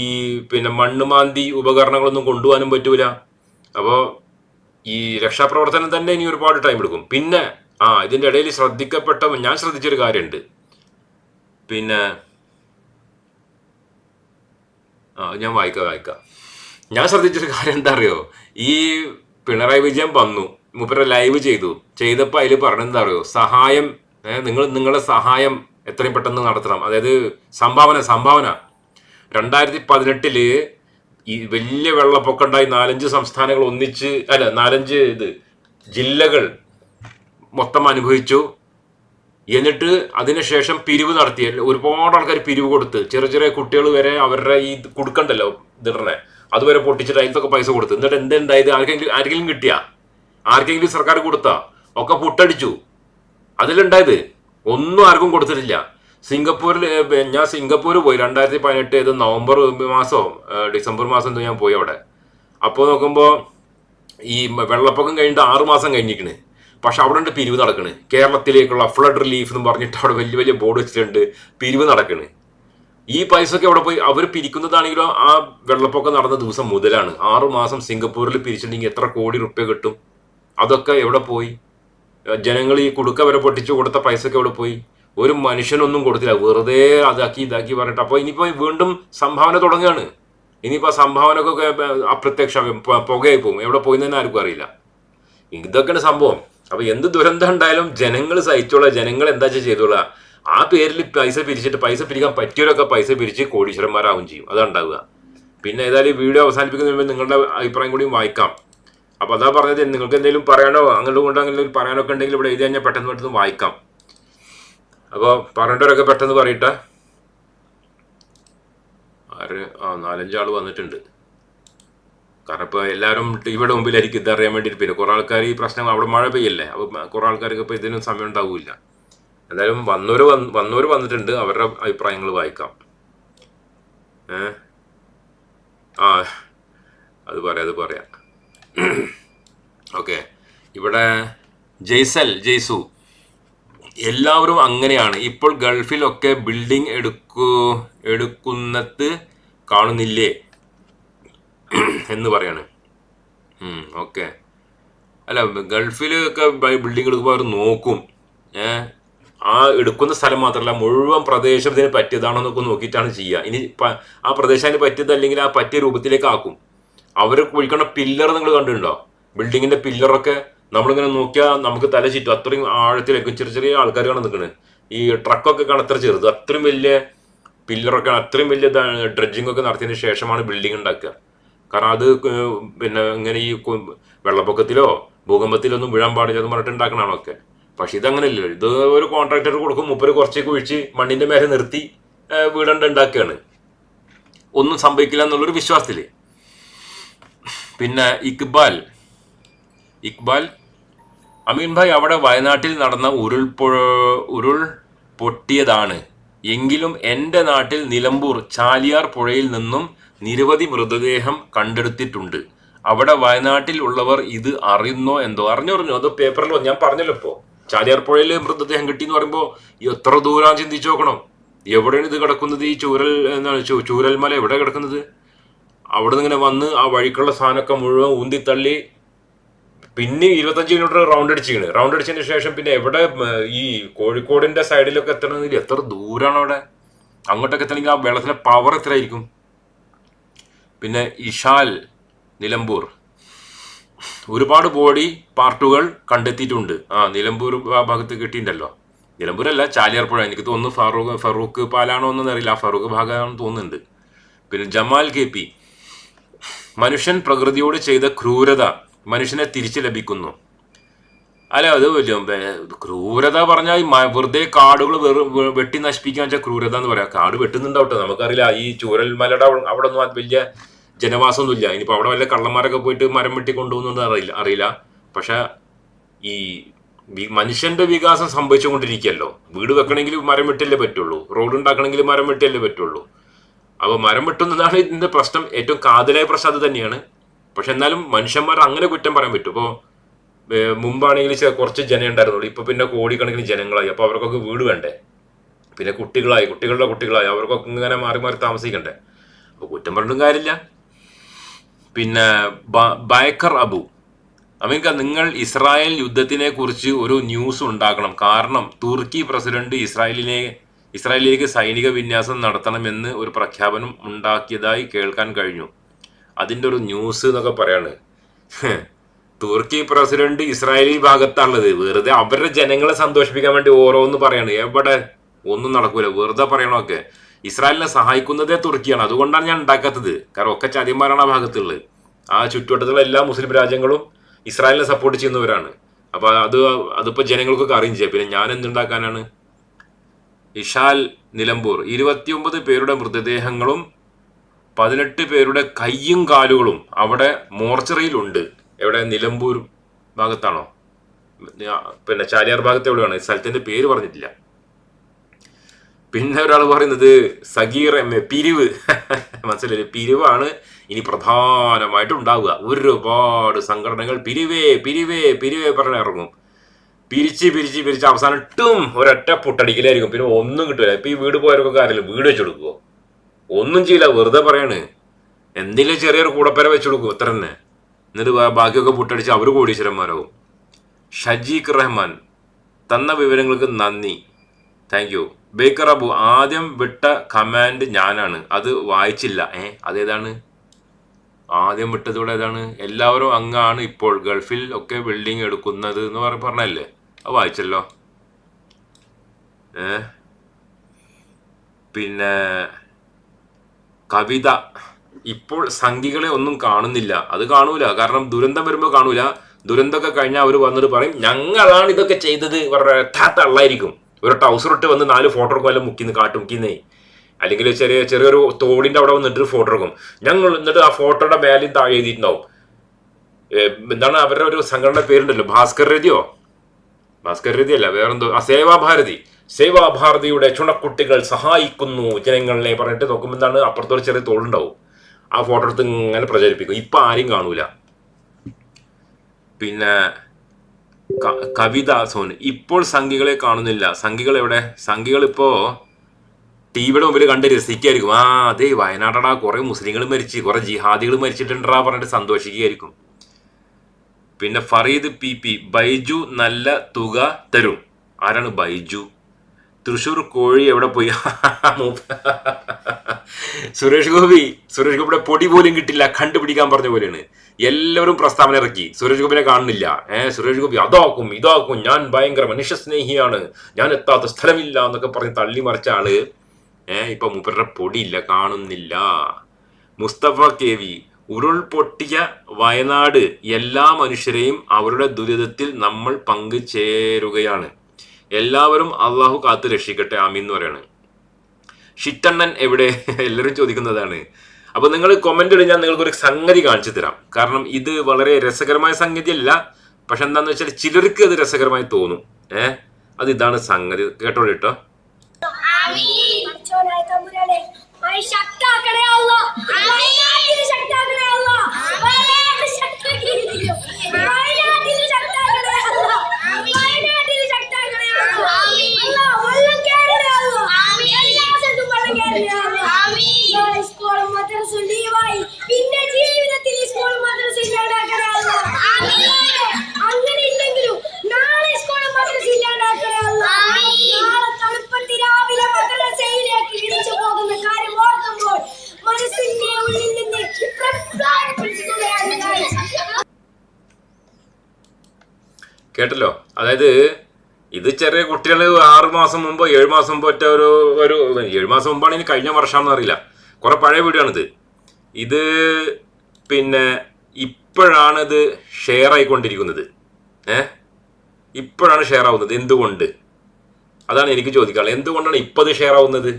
[SPEAKER 1] ഈ പിന്നെ മണ്ണ് മാന്തി ഉപകരണങ്ങളൊന്നും കൊണ്ടുപോകാനും പറ്റൂല. അപ്പോൾ ഈ രക്ഷാപ്രവർത്തനം തന്നെ ഇനി ഒരുപാട് ടൈം എടുക്കും. പിന്നെ ആ ഇതിന്റെ ഇടയിൽ ശ്രദ്ധിക്കപ്പെട്ട ഞാൻ ശ്രദ്ധിച്ചൊരു കാര്യമുണ്ട്. പിന്നെ ഞാൻ വായിക്കാം വായിക്കാം. ഞാൻ ശ്രദ്ധിച്ചൊരു കാര്യം എന്താ അറിയോ ഈ പിണറായി വിജയൻ വന്നു മൂപ്പരെ ലൈവ് ചെയ്തു. ചെയ്തപ്പോൾ അതിൽ പറഞ്ഞെന്താ അറിയോ സഹായം നിങ്ങൾ നിങ്ങളുടെ സഹായം എത്രയും പെട്ടെന്ന് നടത്തണം. അതായത് സംഭാവന സംഭാവന. രണ്ടായിരത്തി പതിനെട്ടിൽ ഈ വലിയ വെള്ളപ്പൊക്കം ഉണ്ടായി നാലഞ്ച് സംസ്ഥാനങ്ങൾ ഒന്നിച്ച് അല്ല നാലഞ്ച് ഇത് ജില്ലകൾ മൊത്തം അനുഭവിച്ചു. എന്നിട്ട് അതിനുശേഷം പിരിവ് നടത്തി. ഒരുപാട് ആൾക്കാർ പിരിവ് കൊടുത്ത്. ചെറിയ ചെറിയ കുട്ടികൾ വരെ അവരുടെ ഈ കൊടുക്കണ്ടല്ലോ ഇതിടണേ അതുവരെ പൊട്ടിച്ചിട്ട് അതിലത്തൊക്കെ പൈസ കൊടുത്ത്. എന്നിട്ട് എന്തുണ്ടായത് ആർക്കെങ്കിലും ആർക്കെങ്കിലും കിട്ടിയ? ആർക്കെങ്കിലും സർക്കാർ കൊടുത്ത? ഒക്കെ പുട്ടടിച്ചു. അതിലുണ്ടായത്? ഒന്നും ആർക്കും കൊടുത്തിട്ടില്ല. സിംഗപ്പൂരിൽ ഞാൻ സിംഗപ്പൂർ പോയി. രണ്ടായിരത്തി പതിനെട്ട് ഏത് നവംബർ മാസമോ ഡിസംബർ മാസം എന്തോ ഞാൻ പോയി അവിടെ. അപ്പോൾ നോക്കുമ്പോൾ ഈ വെള്ളപ്പൊക്കം കഴിഞ്ഞിട്ട് ആറ് മാസം കഴിഞ്ഞിരിക്കണ്. പക്ഷെ അവിടെ ഉണ്ട് പിരിവ് നടക്കണ്. കേരളത്തിലേക്കുള്ള ഫ്ലഡ് റിലീഫ് എന്ന് പറഞ്ഞിട്ട് അവിടെ വലിയ വലിയ ബോർഡ് വെച്ചിട്ടുണ്ട്. പിരിവ് നടക്കണ്. ഈ പൈസ ഒക്കെ അവിടെ പോയി? അവർ പിരിക്കുന്നതാണെങ്കിലും ആ വെള്ളപ്പൊക്കം നടന്ന ദിവസം മുതലാണ്. ആറു മാസം സിംഗപ്പൂരിൽ പിരിച്ചിട്ടുണ്ടെങ്കിൽ എത്ര കോടി റുപ്യ കിട്ടും? അതൊക്കെ എവിടെ പോയി? ജനങ്ങൾ ഈ കുടുക്ക വരെ പൊട്ടിച്ചു കൊടുത്ത പൈസ ഒക്കെ എവിടെ പോയി? ഒരു മനുഷ്യനൊന്നും കൊടുത്തില്ല. വെറുതെ അതാക്കി ഇതാക്കി പറഞ്ഞിട്ട്. അപ്പോൾ ഇനിയിപ്പോൾ വീണ്ടും സംഭാവന തുടങ്ങുകയാണ് ഇനിയിപ്പോൾ സംഭാവന ഒക്കെ അപ്രത്യക്ഷമാകും. പുകയായി പോകും. എവിടെ പോയി തന്നെ ആർക്കും അറിയില്ല. ഇതൊക്കെയാണ് സംഭവം. അപ്പൊ എന്ത് ദുരന്തം ഉണ്ടായാലും ജനങ്ങൾ സഹിച്ചോളാം. ജനങ്ങൾ എന്താ വെച്ചാൽ ചെയ്തോളാം? ആ പേരിൽ പൈസ പിരിച്ചിട്ട് പൈസ പിരിക്കാൻ പറ്റിയവരൊക്കെ പൈസ പിരിച്ച് കോടീശ്വരന്മാരാവും ചെയ്യും. അതാണ് ഉണ്ടാവുക പിന്നെ ഏതായാലും വീഡിയോ അവസാനിപ്പിക്കുന്നതിന് മുമ്പ് നിങ്ങളുടെ അഭിപ്രായം കൂടി വായിക്കാം. അപ്പൊ അതാ പറഞ്ഞത്. നിങ്ങൾക്ക് എന്തെങ്കിലും പറയാനോ അങ്ങോട്ട് കൊണ്ട് അങ്ങനെ പറയാനോ ഒക്കെ ഉണ്ടെങ്കിൽ ഇവിടെ എഴുതി കഴിഞ്ഞാൽ പെട്ടെന്ന് പെട്ടെന്ന് വായിക്കാം. അപ്പോൾ പറയേണ്ടവരൊക്കെ പെട്ടെന്ന് പറയട്ടെ. ആര്? ആ നാലഞ്ചാൾ വന്നിട്ടുണ്ട്. കാരണം ഇപ്പോൾ എല്ലാവരും ടിവിയുടെ മുമ്പിലായിരിക്കും ഇതറിയാൻ വേണ്ടിയിട്ട്. പിന്നെ കുറേ ആൾക്കാർ ഈ പ്രശ്നം അവിടെ മഴ പെയ്യല്ലേ? അപ്പോൾ കുറേ ആൾക്കാർക്ക് ഇപ്പോൾ ഇതിനും സമയം ഉണ്ടാവില്ല. എന്തായാലും വന്നവർ വന്ന് വന്നവർ വന്നിട്ടുണ്ട്. അവരുടെ അഭിപ്രായങ്ങൾ വായിക്കാം. ഏ? ആ അത് പറയാം അത് പറയാം. ഓക്കെ. ഇവിടെ ജയ്സൽ ജയ്സു. എല്ലാവരും അങ്ങനെയാണ്. ഇപ്പോൾ ഗൾഫിലൊക്കെ ബിൽഡിംഗ് എടുക്കൂ എടുക്കുന്നത് കാണുന്നില്ലേ? എന്ന് പറയാണ്. ഓക്കെ. അല്ല ഗൾഫിലൊക്കെ ബിൽഡിംഗ് എടുക്കുമ്പോൾ അവർ നോക്കും. ആ എടുക്കുന്ന സ്ഥലം മാത്രമല്ല മുഴുവൻ പ്രദേശം ഇതിന് പറ്റിയതാണോ എന്നൊക്കെ നോക്കിയിട്ടാണ് ചെയ്യുക. ഇനി ആ പ്രദേശം അതിന് പറ്റിയതല്ലെങ്കിൽ ആ പറ്റിയ രൂപത്തിലേക്ക് ആക്കും. അവർ കുഴിക്കണ പില്ലർ നിങ്ങൾ കണ്ടിട്ടുണ്ടോ? ബിൽഡിങ്ങിന്റെ പില്ലറൊക്കെ നമ്മളിങ്ങനെ നോക്കിയാൽ നമുക്ക് തല ചുറ്റും അത്രയും ആഴത്തിലേക്കും ചെറിയ ചെറിയ ആൾക്കാർ കാണാൻ നിൽക്കുന്നത് ഈ ട്രക്കൊക്കെ കാണാൻ അത്ര ചെറുത്. അത്രയും വലിയ പില്ലറൊക്കെ അത്രയും വലിയ ഡ്രഡ്ജിങ് ഒക്കെ നടത്തിയതിന് ശേഷമാണ് ബിൽഡിംഗ് ഉണ്ടാക്കുക. കാരണം അത് പിന്നെ ഇങ്ങനെ ഈ വെള്ളപ്പൊക്കത്തിലോ ഭൂകമ്പത്തിലൊന്നും വീഴാൻ പാടില്ല എന്ന് പറഞ്ഞിട്ട് ഉണ്ടാക്കണമൊക്കെ പക്ഷെ ഇതങ്ങനെയല്ലല്ലോ ഇത് ഒരു കോൺട്രാക്ടർ കൊടുക്കും മുപ്പര് കുറച്ചേക്ക് ഒഴിച്ച് മണ്ണിന്റെ മേലെ നിർത്തി വീടണ്ട് ഉണ്ടാക്കുകയാണ് ഒന്നും സംഭവിക്കില്ല എന്നുള്ളൊരു വിശ്വാസത്തിൽ പിന്നെ ഇക്ബാൽ. ഇക്ബാൽ അമീൻ ഭായ് അവിടെ വയനാട്ടിൽ നടന്ന ഉരുൾപൊ ഉരുൾ പൊട്ടിയതാണ്. എങ്കിലും എന്റെ നാട്ടിൽ നിലമ്പൂർ ചാലിയാർ പുഴയിൽ നിന്നും നിരവധി മൃതദേഹം കണ്ടെടുത്തിട്ടുണ്ട്. അവിടെ വയനാട്ടിൽ ഉള്ളവർ ഇത് അറിയുന്നോ എന്തോ? അറിഞ്ഞറിഞ്ഞോ അത് പേപ്പറിൽ വന്നു. ഞാൻ പറഞ്ഞല്ലോ ഇപ്പോ. ചാലിയാർ പുഴയിലെ മൃതദേഹം കിട്ടി എന്ന് പറയുമ്പോൾ എത്ര ദൂരം ചിന്തിച്ചു നോക്കണം. എവിടെയാണ് ഇത് കിടക്കുന്നത്? ഈ ചൂരൽ എന്താണ് ചൂരൽമല എവിടെ കിടക്കുന്നത്? അവിടെ നിന്ന് ഇങ്ങനെ വന്ന് ആ വഴിക്കുള്ള സാധനമൊക്കെ മുഴുവൻ ഊന്തിത്തള്ളി പിന്നെ ഇരുപത്തഞ്ച് മിനിറ്റ് റൗണ്ട് അടിച്ചിരിക്കണ്. റൗണ്ട് അടിച്ചതിന് ശേഷം പിന്നെ എവിടെ ഈ കോഴിക്കോടിന്റെ സൈഡിലൊക്കെ എത്തണമെങ്കിൽ എത്ര ദൂരാണ് അവിടെ? അങ്ങോട്ടൊക്കെ എത്തണമെങ്കിൽ ആ വെള്ളത്തിന്റെ പവർ എത്രയായിരിക്കും? പിന്നെ ഇഷാൽ നിലമ്പൂർ. ഒരുപാട് ബോഡി പാർട്ടുകൾ കണ്ടെത്തിയിട്ടുണ്ട്. ആ നിലമ്പൂർ ഭാഗത്ത് കിട്ടിയിട്ടുണ്ടല്ലോ നിലമ്പൂരല്ല ചാലിയാർപ്പുഴ. എനിക്ക് തോന്നുന്നു ഫറൂഖ് ഫറൂഖ് പാലാണോ എന്നൊന്നും അറിയില്ല ആ ഫറൂഖ് ഭാഗമാണെന്ന് തോന്നുന്നുണ്ട്. പിന്നെ ജമാൽ കെ പി. മനുഷ്യൻ പ്രകൃതിയോട് ചെയ്ത ക്രൂരത മനുഷ്യനെ തിരിച്ചു ലഭിക്കുന്നു. അല്ല അത് ക്രൂരത പറഞ്ഞാൽ വെറുതെ കാടുകൾ വെറും വെട്ടി നശിപ്പിക്കുക വെച്ചാൽ ക്രൂരത എന്ന് പറയാം. കാട് വെട്ടുന്നുണ്ടാവട്ടെ. നമുക്കറിയില്ല ഈ ചൂരൽ മലയുടെ അവിടെ ഒന്നും വലിയ ജനവാസമൊന്നുമില്ല. ഇനിയിപ്പോൾ അവിടെ വല്ല കള്ളന്മാരൊക്കെ പോയിട്ട് മരം വെട്ടി കൊണ്ടുപോകുന്നു അറിയില്ല അറിയില്ല. പക്ഷെ ഈ മനുഷ്യന്റെ വികാസം സംഭവിച്ചുകൊണ്ടിരിക്കുകയല്ലോ. വീട് വെക്കണമെങ്കിൽ മരം വെട്ടിയല്ലേ പറ്റുള്ളൂ. റോഡ് ഉണ്ടാക്കണമെങ്കിൽ മരം വെട്ടിയല്ലേ പറ്റുള്ളൂ. അപ്പോൾ മരം വെട്ടുന്നതാണ് ഇതിന്റെ പ്രശ്നം. ഏറ്റവും കാതലായ പ്രശ്നം അത് തന്നെയാണ്. പക്ഷെ എന്നാലും മനുഷ്യന്മാർ അങ്ങനെ കുറ്റം പറയാൻ പറ്റും. ഇപ്പോൾ മുമ്പാണെങ്കിൽ കുറച്ച് ജനം ഉണ്ടായിരുന്നുള്ളൂ. ഇപ്പൊ പിന്നെ കോടിക്കണക്കിന് ജനങ്ങളായി. അപ്പൊ അവർക്കൊക്കെ വീട് വേണ്ടേ? പിന്നെ കുട്ടികളായി. കുട്ടികളുടെ കുട്ടികളായി. അവർക്കൊക്കെ ഇങ്ങനെ മാറി മാറി താമസിക്കണ്ടേ? അപ്പൊ കുറ്റം പറഞ്ഞിട്ടും കാര്യമില്ല. പിന്നെ ബൈക്കർ അബു. അമേരിക്ക നിങ്ങൾ ഇസ്രായേൽ യുദ്ധത്തിനെ കുറിച്ച് ഒരു ന്യൂസ് ഉണ്ടാക്കണം. കാരണം തുർക്കി പ്രസിഡന്റ് ഇസ്രായേലിനെ ഇസ്രായേലിലേക്ക് സൈനിക വിന്യാസം നടത്തണമെന്ന് ഒരു പ്രഖ്യാപനം ഉണ്ടാക്കിയതായി കേൾക്കാൻ കഴിഞ്ഞു. അതിന്റെ ഒരു ന്യൂസ് എന്നൊക്കെ പറയാണ്. തുർക്കി പ്രസിഡന്റ് ഇസ്രായേലി ഭാഗത്താണുള്ളത്. വെറുതെ അവരുടെ ജനങ്ങളെ സന്തോഷിപ്പിക്കാൻ വേണ്ടി ഓരോന്ന് പറയാണ്. എവിടെ? ഒന്നും നടക്കൂല. വെറുതെ പറയണമൊക്കെ ഇസ്രായേലിനെ സഹായിക്കുന്നതേ തുർക്കിയാണ്. അതുകൊണ്ടാണ് ഞാൻ ഉണ്ടാക്കാത്തത്. കാരണം ഒക്കെ ചതിമാരാണ് ആ ഭാഗത്തുള്ളത്. ആ ചുറ്റുവട്ടത്തുള്ള എല്ലാ മുസ്ലിം രാജ്യങ്ങളും ഇസ്രായേലിനെ സപ്പോർട്ട് ചെയ്യുന്നവരാണ്. അപ്പൊ അത് അതിപ്പോ ജനങ്ങൾക്കൊക്കെ അറിയും ചെയ്യാം. പിന്നെ ഞാൻ എന്തുണ്ടാക്കാനാണ്? ഇഷാൽ നിലമ്പൂർ. ഇരുപത്തിയൊമ്പത് പേരുടെ മൃതദേഹങ്ങളും പതിനെട്ട് പേരുടെ കൈയും കാലുകളും അവിടെ മോർച്ചറിയിലുണ്ട് എവിടെ? നിലമ്പൂർ ഭാഗത്താണോ? പിന്നെ ചാലിയാർ ഭാഗത്ത് എവിടെയാണ്? സ്ഥലത്തിന്റെ പേര് പറഞ്ഞിട്ടില്ല. പിന്നെ ഒരാൾ പറയുന്നത് സഗീർ എം എ പിരിവ്. മനസ്സിലായി പിരിവാണ് ഇനി പ്രധാനമായിട്ട് ഉണ്ടാവുക. ഒരുപാട് സംഘടനകൾ പിരിവേ പിരിവേ പിരിവേ പറഞ്ഞ് ഇറങ്ങും. പിരിച്ച് പിരിച്ച് പിരിച്ച് അവസാനം ഇട്ടും ഒരൊറ്റ പൊട്ടടിക്കലായിരിക്കും. പിന്നെ ഒന്നും കിട്ടില്ല ഇപ്പൊ ഈ വീട് പോയവർക്കൊക്കെ അറിയില്ല വീട് വെച്ചെടുക്കുവോ ഒന്നും ചെയ്യില്ല. വെറുതെ പറയാണ്. എന്തെങ്കിലും ചെറിയൊരു കൂടപ്പര വെച്ച് കൊടുക്കും ഇത്ര തന്നെ. എന്നിട്ട് ബാക്കിയൊക്കെ പൊട്ടടിച്ച് അവർ കോടീശ്വരന്മാരാകും ഷജീഖ് റഹ്മാൻ തന്ന വിവരങ്ങൾക്ക് നന്ദി. താങ്ക് യു ബേക്കർ അബു ആദ്യം വിട്ട കമാൻഡ് ഞാനാണ്. അത് വായിച്ചില്ല. ഏ അതേതാണ്? ആദ്യം വിട്ടതോടെ ഏതാണ്? എല്ലാവരും അങ്ങാണ് ഇപ്പോൾ ഗൾഫിൽ ഒക്കെ ബിൽഡിംഗ് എടുക്കുന്നത് എന്ന് പറഞ്ഞ പറഞ്ഞല്ലേ? അത് വായിച്ചല്ലോ. ഏ? പിന്നെ കവിത. ഇപ്പോൾ സംഘികളെ ഒന്നും കാണുന്നില്ല. അത് കാണൂല. കാരണം ദുരന്തം വരുമ്പോൾ കാണൂല. ദുരന്തമൊക്കെ കഴിഞ്ഞാൽ അവർ വന്നിട്ട് പറയും ഞങ്ങളാണ് ഇതൊക്കെ ചെയ്തത്. ഇവരുടെ യഥാർത്ഥ അള്ളായിരിക്കും ഒരു ടൗസർ ഇട്ട് വന്ന് നാല് ഫോട്ടോ എടുക്കും അല്ല മുക്കിന്ന് കാട്ടു മുക്കിന്നേ. അല്ലെങ്കിൽ ചെറിയ ചെറിയൊരു തോടിന്റെ അവിടെ വന്നിട്ട് ഫോട്ടോ എടുക്കും. ഞങ്ങൾ എന്നിട്ട് ആ ഫോട്ടോയുടെ മേലെയും താഴെ എഴുതിയിട്ടുണ്ടാവും. എന്താണ് അവരുടെ ഒരു സംഘടന പേരുണ്ടല്ലോ? ഭാസ്കർ രതിയോ? ഭാസ്കർ രതി അല്ല വേറെന്തോ? ആ സേവാഭാരതി സേവാഭാരതിയുടെ ചുണക്കുട്ടികൾ സഹായിക്കുന്നു ജനങ്ങളെ പറഞ്ഞിട്ട് നോക്കുമ്പോൾ എന്താണ് അപ്പുറത്തൊരു ചെറിയ തോടുണ്ടാവും. ആ ഫോട്ടോ എടുത്ത് ഇങ്ങനെ പ്രചരിപ്പിക്കും. ഇപ്പൊ ആരും കാണൂല. പിന്നെ കവിത സോൻ ഇപ്പോൾ സംഖികളെ കാണുന്നില്ല. സംഖികൾ എവിടെ സംഖ്യകൾ ഇപ്പോ ടിവിയുടെ മുമ്പിൽ കണ്ട് രസിക്കായിരിക്കും. ആ അതെ വയനാടടാ കുറേ മുസ്ലിങ്ങൾ മരിച്ച് കുറേ ജിഹാദികൾ മരിച്ചിട്ടുണ്ടാ പറഞ്ഞിട്ട് സന്തോഷിക്കുകയായിരിക്കും. പിന്നെ ഫറീദ് പി പി ബൈജു നല്ല തുക തരും. ആരാണ് ബൈജു? തൃശൂർ കോഴി എവിടെ പോയി? സുരേഷ് ഗോപി സുരേഷ് ഗോപിയുടെ പൊടി പോലും കിട്ടില്ല കണ്ടുപിടിക്കാൻ പറഞ്ഞ പോലെയാണ്. എല്ലാവരും പ്രസ്താവന ഇറക്കി. സുരേഷ് ഗോപിനെ കാണുന്നില്ല. ഏഹ് സുരേഷ് ഗോപി അതാക്കും ഇതാക്കും. ഞാൻ ഭയങ്കര മനുഷ്യസ്നേഹിയാണ്. ഞാൻ എത്താത്ത സ്ഥലമില്ല എന്നൊക്കെ പറഞ്ഞ് തള്ളി മറിച്ച ആൾ ഏഹ് ഇപ്പൊ മൂപ്പരുടെ പൊടിയില്ല കാണുന്നില്ല. മുസ്തഫ കെ വി ഉരുൾപൊട്ടിയ വയനാട്. എല്ലാ മനുഷ്യരെയും അവരുടെ ദുരിതത്തിൽ നമ്മൾ പങ്കുചേരുകയാണ്. എല്ലാവരും അള്ളാഹു കാത്ത് രക്ഷിക്കട്ടെ. ആമീൻ എന്ന് പറയാണ്. ഷിറ്റണ്ണൻ എവിടെ? എല്ലാവരും ചോദിക്കുന്നതാണ്. അപ്പോൾ നിങ്ങൾ കൊമന്റ് ഇടും ഞാൻ നിങ്ങൾക്ക് ഒരു സംഗതി കാണിച്ചു തരാം. കാരണം ഇത് വളരെ രസകരമായ സംഗതി അല്ല പക്ഷെ എന്താന്ന് വെച്ചാൽ ചിലർക്ക് അത് രസകരമായി തോന്നും. ഏഹ് അത് ഇതാണ് സംഗതി. കേട്ടോ.
[SPEAKER 4] മായി ശക്താക്കണേ അല്ല വയനാട്ടിൽ ശക്താക്കണേ അല്ല വയനാട്ടിൽ ശക്താക്കിയിരിക്കുന്നു വയനാട്ടിൽ ശക്താക്കണേ അല്ല വയനാട്ടിൽ ശക്താക്കണേ അല്ല അല്ല വെള്ളം കയറണേ അല്ല എല്ലാ സ്ഥലത്തും വെള്ളം കയറണേ അല്ല സ്കൂളും മദ്രസും ലീവായി പിന്നെ ജീവിതത്തിൽ ഈ സ്കൂളും മദ്രസും അങ്ങനെ ഇല്ലെങ്കിലും നാളെ സ്കൂളും മദ്രസും ഇല്ലാണ്ടാക്കണേ നാളെ തണുപ്പത്ത് രാവിലെ മദ്രസയിലേക്ക് തിരിച്ചു പോകുന്ന കാര്യം ഓർക്കുമ്പോൾ മനസ്സിന്റെ ഉള്ളിൽ നിന്ന്.
[SPEAKER 1] കേട്ടല്ലോ? അതായത് ഇത് ചെറിയ കുട്ടികൾ ആറ് മാസം മുമ്പോ ഏഴ് മാസം മുമ്പോ ഒറ്റ ഒരു ഒരു ഏഴ് മാസം മുമ്പാണ് ഇനി കഴിഞ്ഞ വർഷമാണെന്ന് അറിയില്ല. കുറെ പഴയ വീഡിയോ ആണിത് ഇത് പിന്നെ ഇപ്പോഴാണ് ഇത് ഷെയർ ആയിക്കൊണ്ടിരിക്കുന്നത്. ഏ? ഇപ്പോഴാണ് ഷെയർ ആവുന്നത്. എന്തുകൊണ്ട്? അതാണ് എനിക്ക് ചോദിക്കാനുള്ളത്. എന്തുകൊണ്ടാണ് ഇപ്പോൾ ഇത് ഷെയർ ആവുന്നത്?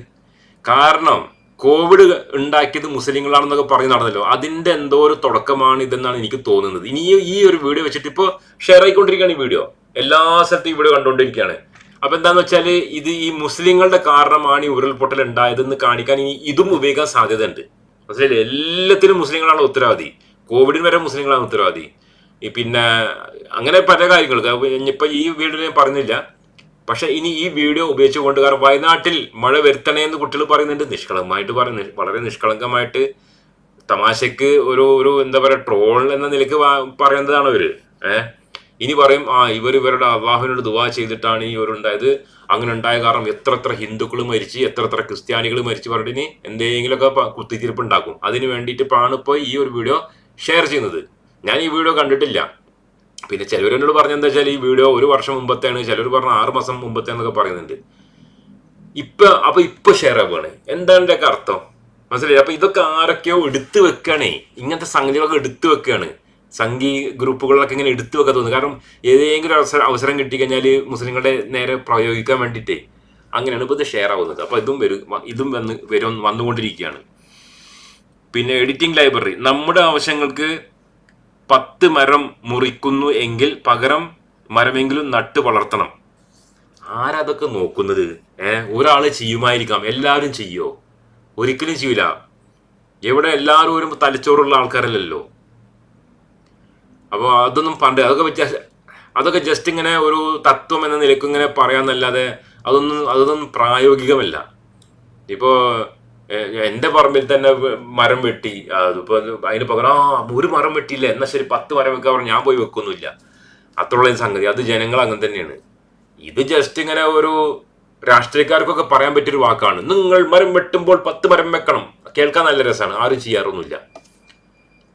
[SPEAKER 1] കാരണം കോവിഡ് ഉണ്ടാക്കിയത് മുസ്ലിങ്ങളാണെന്നൊക്കെ പറഞ്ഞു നടന്നല്ലോ. അതിന്റെ എന്തോ ഒരു തുടക്കമാണ് ഇതെന്നാണ് എനിക്ക് തോന്നുന്നത്. ഇനി ഈ ഒരു വീഡിയോ വെച്ചിട്ട് ഇപ്പോൾ ഷെയർ ആയിക്കൊണ്ടിരിക്കുകയാണ് ഈ വീഡിയോ എല്ലാ സ്ഥലത്തും ഈ വീഡിയോ കണ്ടുകൊണ്ടിരിക്കുകയാണ്. അപ്പൊ എന്താന്ന് വെച്ചാൽ ഇത് ഈ മുസ്ലിങ്ങളുടെ കാരണമാണ് ഈ ഉരുൾപൊട്ടൽ ഉണ്ടായതെന്ന് കാണിക്കാൻ ഇനി ഇതും ഉപയോഗിക്കാൻ സാധ്യതയുണ്ട്. മനസ്സിലായില്ലേ? എല്ലാത്തിനും മുസ്ലിങ്ങളാണ് ഉത്തരവാദി. കോവിഡിന് വരെ മുസ്ലിങ്ങളാണ് ഉത്തരവാദി. പിന്നെ അങ്ങനെ പല കാര്യങ്ങൾക്ക്. ഇപ്പൊ ഈ വീഡിയോ ഞാൻ പറഞ്ഞില്ല. പക്ഷെ ഇനി ഈ വീഡിയോ ഉപയോഗിച്ചുകൊണ്ട് കാരണം വയനാട്ടിൽ മഴ വരുത്തണേ എന്ന് കുട്ടികൾ പറയുന്നുണ്ട്. നിഷ്കളങ്കമായിട്ട് പറയുന്നു. വളരെ നിഷ്കളങ്കമായിട്ട് തമാശക്ക് ഒരു ഒരു എന്താ പറയാ ട്രോൾ എന്ന നിലയ്ക്ക് പറയുന്നതാണ് അവർ. ഏഹ്? ഇനി പറയും ആ ഇവർ ഇവരുടെ അള്ളാഹുവിനോട് ദുവാ ചെയ്തിട്ടാണ് ഈ ഒരു ഉണ്ടായത്. അങ്ങനെ ഉണ്ടായ കാരണം എത്ര എത്ര ഹിന്ദുക്കൾ മരിച്ച് എത്ര എത്ര ക്രിസ്ത്യാനികൾ മരിച്ച് പറഞ്ഞിട്ട് ഇനി എന്തെങ്കിലുമൊക്കെ കുത്തിത്തിരിപ്പ് ഉണ്ടാക്കും. അതിന് വേണ്ടിയിട്ട് ഇപ്പോൾ ഈ ഒരു വീഡിയോ ഷെയർ ചെയ്യുന്നത്. ഞാൻ ഈ വീഡിയോ കണ്ടിട്ടില്ല. പിന്നെ ചിലവർ എന്നോട് പറഞ്ഞെന്താ വെച്ചാൽ ഈ വീഡിയോ ഒരു വർഷം മുമ്പത്തെയാണ് ചിലർ പറഞ്ഞ ആറ് മാസം മുമ്പത്തെ എന്നൊക്കെ പറയുന്നുണ്ട്. ഇപ്പൊ അപ്പൊ ഇപ്പൊ ഷെയർ ആവുകയാണ്. എന്താണ് ഇതൊക്കെ അർത്ഥം? മനസ്സിലായി അപ്പൊ ഇതൊക്കെ ആരൊക്കെയോ എടുത്തു വെക്കുകയാണേ ഇങ്ങനത്തെ സംഗതികളൊക്കെ എടുത്തു വെക്കുകയാണ് സംഘി ഗ്രൂപ്പുകളിലൊക്കെ ഇങ്ങനെ എടുത്തു വെക്കാൻ തോന്നുന്നു കാരണം ഏതെങ്കിലും അവസരം അവസരം കിട്ടിക്കഴിഞ്ഞാൽ മുസ്ലിങ്ങളുടെ നേരെ പ്രയോഗിക്കാൻ വേണ്ടിയിട്ടേ അങ്ങനെയാണ് ഇപ്പോൾ ഇത് ഷെയർ ആവുന്നത്. അപ്പോൾ ഇതും വരും ഇതും വന്ന് വരും വന്നുകൊണ്ടിരിക്കുകയാണ്. പിന്നെ എഡിറ്റിംഗ് ലൈബ്രറി നമ്മുടെ ആവശ്യങ്ങൾക്ക് പത്ത് മരം മുറിക്കുന്നു എങ്കിൽ പകരം മരമെങ്കിലും നട്ട് വളർത്തണം. ആരതൊക്കെ നോക്കുന്നത്? ഏ ഒരാൾ ചെയ്യുമായിരിക്കാം. എല്ലാവരും ചെയ്യോ ഒരിക്കലും ചെയ്യൂല. എവിടെ എല്ലാവരും ഒരു തലച്ചോറുള്ള ആൾക്കാരല്ലല്ലോ. അപ്പോൾ അതൊന്നും പണ്ട് അതൊക്കെ വ്യത്യാസ അതൊക്കെ ജസ്റ്റ് ഇങ്ങനെ ഒരു തത്വം എന്ന നിലയ്ക്ക് ഇങ്ങനെ പറയാമെന്നല്ലാതെ അതൊന്നും അതൊന്നും പ്രായോഗികമല്ല. ഇപ്പോൾ എന്റെ പറമ്പിൽ തന്നെ മരം വെട്ടി. അതിപ്പോൾ അതിന് പകരം ആ ഒരു മരം വെട്ടിയില്ല. എന്നാൽ ശരി പത്ത് മരം വെക്കാൻ പറഞ്ഞു ഞാൻ പോയി വെക്കൊന്നുമില്ല. അത്രയുള്ള സംഗതി. അത് ജനങ്ങൾ അങ്ങനെ തന്നെയാണ്. ഇത് ജസ്റ്റ് ഇങ്ങനെ ഒരു രാഷ്ട്രീയക്കാർക്കൊക്കെ പറയാൻ പറ്റിയൊരു വാക്കാണ്. നിങ്ങൾ മരം വെട്ടുമ്പോൾ പത്ത് മരം വെക്കണം. കേൾക്കാൻ നല്ല രസമാണ്. ആരും ചെയ്യാറൊന്നുമില്ല.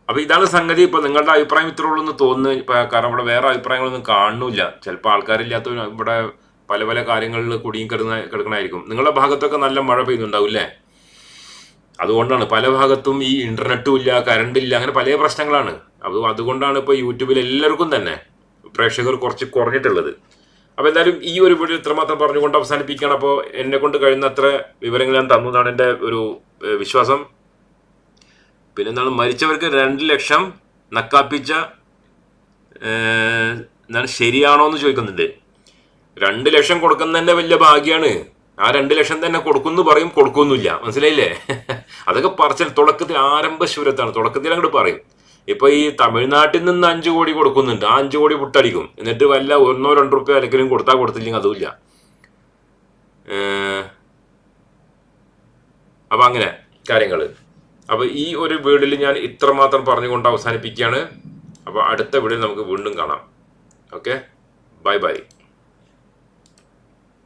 [SPEAKER 1] അപ്പൊ ഇതാണ് സംഗതി. ഇപ്പൊ നിങ്ങളുടെ അഭിപ്രായം ഇത്രേ ഉള്ളൂ എന്ന് തോന്നുന്നു. കാരണം ഇവിടെ വേറെ അഭിപ്രായങ്ങളൊന്നും കാണുന്നില്ല. ചിലപ്പോൾ ആൾക്കാരില്ലാത്ത ഇവിടെ പല പല കാര്യങ്ങളിൽ കുടുങ്ങി കിടന്ന കിടക്കണമായിരിക്കും നിങ്ങളുടെ ഭാഗത്തൊക്കെ നല്ല മഴ പെയ്യുന്നുണ്ടാവും അല്ലേ അതുകൊണ്ടാണ് പല ഭാഗത്തും ഈ ഇന്റർനെറ്റും ഇല്ല കറണ്ട് ഇല്ല അങ്ങനെ പല പ്രശ്നങ്ങളാണ്. അത് അതുകൊണ്ടാണ് ഇപ്പോൾ യൂട്യൂബിൽ എല്ലാവർക്കും തന്നെ പ്രേക്ഷകർ കുറച്ച് കുറഞ്ഞിട്ടുള്ളത്. അപ്പോൾ എന്തായാലും ഈ ഒരു വീഡിയോ ഇത്രമാത്രം പറഞ്ഞുകൊണ്ട് അവസാനിപ്പിക്കുകയാണ്. അപ്പോൾ എന്നെ കൊണ്ട് കഴിയുന്ന അത്ര വിവരങ്ങൾ ഞാൻ തന്നതാണ് എന്റെ ഒരു വിശ്വാസം. പിന്നെന്താണ് മരിച്ചവർക്ക് രണ്ട് ലക്ഷം നക്കാപ്പിച്ച എന്താണ് ശരിയാണോ എന്ന് ചോദിക്കുന്നുണ്ട്. രണ്ട് ലക്ഷം കൊടുക്കുന്നതന്നെ വലിയ ഭാഗ്യമാണ് ആ രണ്ട് ലക്ഷം തന്നെ കൊടുക്കുന്നു പറയും കൊടുക്കുന്നില്ല മനസ്സിലായില്ലേ? അതൊക്കെ പറച്ചിൽ തുടക്കത്തിൽ ആരംഭ ശൂരത്താണ്. തുടക്കത്തിൽ അങ്ങോട്ട് പറയും. ഇപ്പൊ ഈ തമിഴ്നാട്ടിൽ നിന്ന് അഞ്ചു കോടി കൊടുക്കുന്നുണ്ട്. ആ അഞ്ചു കോടി പുട്ടടിക്കും. എന്നിട്ട് വല്ല ഒന്നോ രണ്ടോ റുപ്യ അല്ലെങ്കിലും കൊടുത്താൽ കൊടുത്തില്ലെങ്കിൽ അതുമില്ല. അപ്പൊ അങ്ങനെ കാര്യങ്ങൾ അപ്പൊ ഈ ഒരു വീഡിയോയിൽ ഞാൻ ഇത്രമാത്രം പറഞ്ഞുകൊണ്ട് അവസാനിപ്പിക്കുകയാണ്. അപ്പോൾ അടുത്ത വീഡിയോയിൽ നമുക്ക് വീണ്ടും കാണാം. Okay bye bye